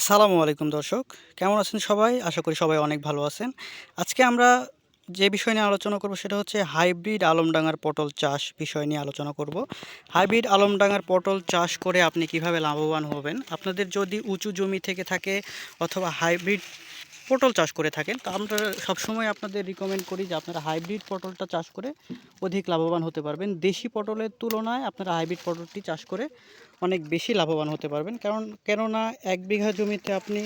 আসসালামু আলাইকুম দর্শক, কেমন আছেন সবাই? আশা করি সবাই অনেক ভালো আছেন। আজকে আমরা যে বিষয় নিয়ে আলোচনা করব সেটা হচ্ছে হাইব্রিড আলমডাঙ্গার পটল চাষ বিষয় নিয়ে আলোচনা করব। হাইব্রিড আলমডাঙ্গার পটল চাষ করে আপনি কীভাবে লাভবান হবেন? আপনাদের যদি উঁচু জমি থেকে থাকে অথবা হাইব্রিড পটল চাষ করে থাকেন। তো আমরা সবসময় আপনাদের রিকমেন্ড করি যে আপনারা হাইব্রিড পটলটা চাষ করে অধিক লাভবান হতে পারবেন। দেশি পটলের তুলনায় আপনারা হাইব্রিড পটলটি চাষ করে অনেক বেশি লাভবান হতে পারবেন। কারণ, কেননা এক বিঘা জমিতে আপনি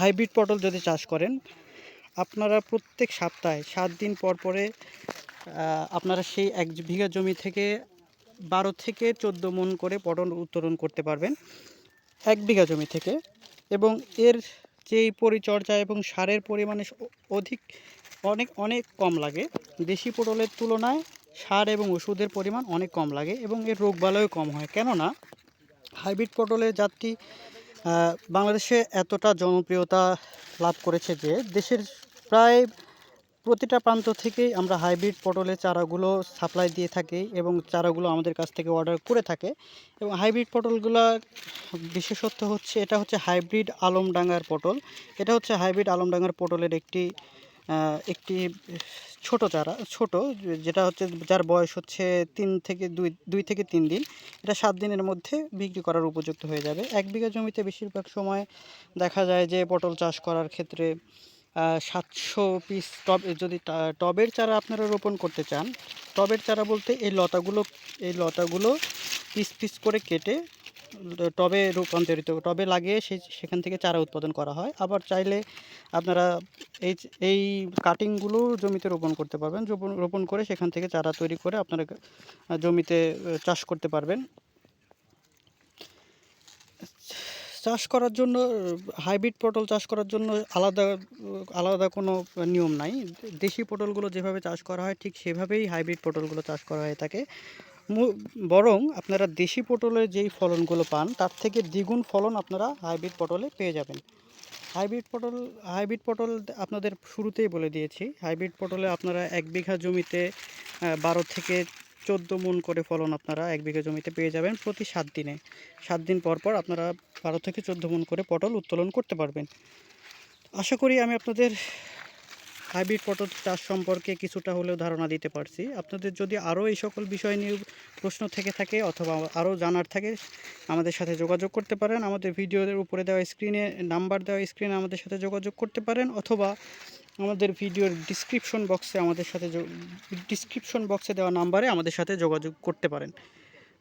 হাইব্রিড পটল যদি চাষ করেন, আপনারা প্রত্যেক সপ্তাহে সাত দিন পর পরে আপনারা সেই এক বিঘা জমি থেকে বারো থেকে চোদ্দ মন করে পটল উত্তোলন করতে পারবেন। এক বিঘা জমি থেকে। এবং এর যেই পরিচর্যা এবং সারের পরিমাণে অধিক, অনেক অনেক কম লাগে। দেশি পটলের তুলনায় সার এবং ওষুধের পরিমাণ অনেক কম লাগে এবং এর রোগবালাইও কম হয়। কেননা, হাইব্রিড পটলের জাতটি বাংলাদেশে এতটা জনপ্রিয়তা লাভ করেছে যে, দেশের প্রায় প্রতিটা প্রান্ত থেকেই আমরা হাইব্রিড পটলের চারাগুলো সাপ্লাই দিয়ে থাকি এবং চারাগুলো আমাদের কাছ থেকে অর্ডার করে থাকে। এবং হাইব্রিড পটলগুলো বিশেষত্ব হচ্ছে, এটা হচ্ছে হাইব্রিড আলমডাঙ্গার পটল। এটা হচ্ছে হাইব্রিড আলমডাঙ্গার পটলের একটি একটি ছোট চারা, ছোট, যেটা হচ্ছে যার বয়স হচ্ছে তিন থেকে দুই দুই থেকে তিন দিন। এটা সাত দিনের মধ্যে বিক্রি করার উপযুক্ত হয়ে যাবে। এক বিঘা জমিতে বেশিরভাগ সময় দেখা যায় যে পটল চাষ করার ক্ষেত্রে সাতশো পিস টব যদি টবের চারা আপনারা রোপণ করতে চান, টবের চারা বলতে এই লতাগুলো এই লতাগুলো পিস পিস করে কেটে টবে রূপান্তরিত, টবে লাগিয়ে সে সেখান থেকে চারা উৎপাদন করা হয়। আবার চাইলে আপনারা এই এই কাটিংগুলো জমিতে রোপণ করতে পারবেন। রোপণ রোপণ করে সেখান থেকে চারা তৈরি করে আপনারা জমিতে চাষ করতে পারবেন। চাষ করার জন্য, হাইব্রিড পটল চাষ করার জন্য আলাদা আলাদা কোনো নিয়ম নাই। দেশি পটলগুলো যেভাবে চাষ করা হয়, ঠিক সেভাবেই হাইব্রিড পটলগুলো চাষ করা হয়ে থাকে। বরং আপনারা দেশি পটলের যেই ফলনগুলো পান, তার থেকে দ্বিগুণ ফলন আপনারা হাইব্রিড পটলে পেয়ে যাবেন। হাইব্রিড পটল হাইব্রিড পটল আপনাদের শুরুতেই বলে দিয়েছি, হাইব্রিড পটলে আপনারা এক বিঘা জমিতে বারো থেকে চোদ্দ মন করে ফলন আপনারা এক বিঘা জমিতে পেয়ে যাবেন প্রতি সাত দিনে। সাত দিন পর পর আপনারা বারো থেকে চোদ্দ মন করে পটল উত্তোলন করতে পারবেন। আশা করি আমি আপনাদের হাইব্রিড পটল চাষ সম্পর্কে কিছুটা হলেও ধারণা দিতে পারছি। আপনাদের যদি আরও এই সকল বিষয় নিয়ে প্রশ্ন থেকে থাকে অথবা আরও জানার থাকে, আমাদের সাথে যোগাযোগ করতে পারেন। আমাদের ভিডিওর উপরে দেওয়া স্ক্রিনে নাম্বার দেওয়া স্ক্রিনে আমাদের সাথে যোগাযোগ করতে পারেন অথবা আমাদের ভিডিওর ডিসক্রিপশন বক্সে আমাদের সাথে ডিসক্রিপশন বক্সে দেওয়া নাম্বারে আমাদের সাথে যোগাযোগ করতে পারেন।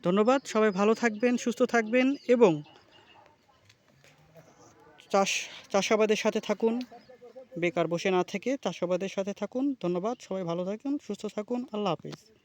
ধন্যবাদ, সবাই ভালো থাকবেন, সুস্থ থাকবেন এবং চাষ, চাষাবাদের সাথে থাকুন, বেকার বসে না থেকে চাষাবাদের সাথে থাকুন। ধন্যবাদ, সবাই ভালো থাকুন, সুস্থ থাকুন, আল্লাহ হাফিজ।